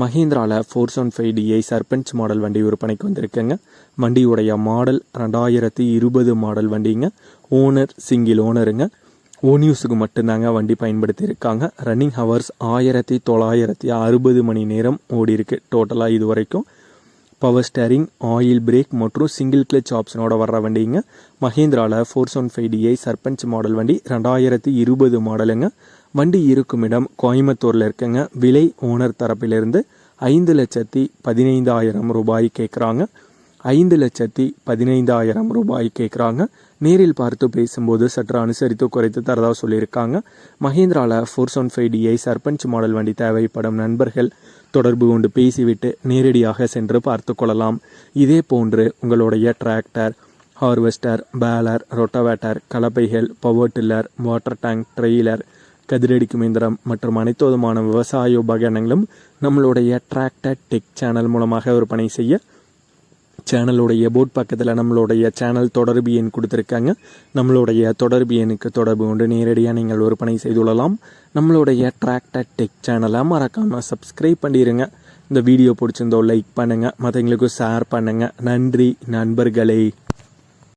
மஹேந்திராவில் four seven five DI Sarpanch model வண்டி விற்பனைக்கு வந்திருக்குங்க. வண்டியுடைய மாடல் ரெண்டாயிரத்தி இருபது மாடல் வண்டிங்க. ஓனர் சிங்கிள் ஓனருங்க ஓன் யூஸுக்கு மட்டும்தாங்க வண்டி பயன்படுத்தி இருக்காங்க ரன்னிங் ஹவர்ஸ் ஆயிரத்தி தொள்ளாயிரத்தி அறுபது மணி நேரம் ஓடி இருக்கு டோட்டலாக இது வரைக்கும் பவர் ஸ்டேரிங் ஆயில் பிரேக் மற்றும் சிங்கிள் கிளச் ஆப்ஷனோட வர்ற வண்டிங்க. மஹேந்திராவில் four seven five DI Sarpanch model வண்டி ரெண்டாயிரத்தி இருபது மாடலுங்க வண்டி இருக்கும் இடம் கோயம்புத்தூரில் இருக்குங்க. விலை ஓனர் தரப்பிலிருந்து ஐந்து லட்சத்தி பதினைந்தாயிரம் ரூபாய் கேட்குறாங்க ஐந்து லட்சத்தி பதினைந்தாயிரம் ரூபாய் கேட்குறாங்க நேரில் பார்த்து பேசும்போது சற்று அனுசரித்து குறைத்து தரதாக சொல்லியிருக்காங்க. மஹேந்திராவில் four seven five DI Sarpanch model வண்டி தேவைப்படும் நண்பர்கள் தொடர்பு கொண்டு பேசிவிட்டு நேரடியாக சென்று பார்த்து கொள்ளலாம். இதே போன்று உங்களுடைய tractor harvester baler rotavator கலப்பைகள் power tiller water tank trailer கதிரடிக்கும் இயந்திரம் மற்றும் அனைத்து விதமான விவசாய உபகரணங்களும் நம்மளுடைய டிராக்டர் டெக் சேனல் மூலமாக விற்பனை செய்ய சேனலுடைய போட் பக்கத்தில் நம்மளுடைய சேனல் தொடர்பு எண் கொடுத்துருக்காங்க. நம்மளுடைய தொடர்பு எண்ணுக்கு தொடர்பு கொண்டு நேரடியாக நீங்கள் விற்பனை செய்துள்ளலாம் நம்மளுடைய டிராக்டர் டெக் சேனலை மறக்காமல் சப்ஸ்கிரைப் பண்ணிடுங்க இந்த வீடியோ பிடிச்சிருந்தோ லைக் பண்ணுங்கள் மற்றவங்களுக்கும் ஷேர் பண்ணுங்கள் நன்றி நண்பர்களே.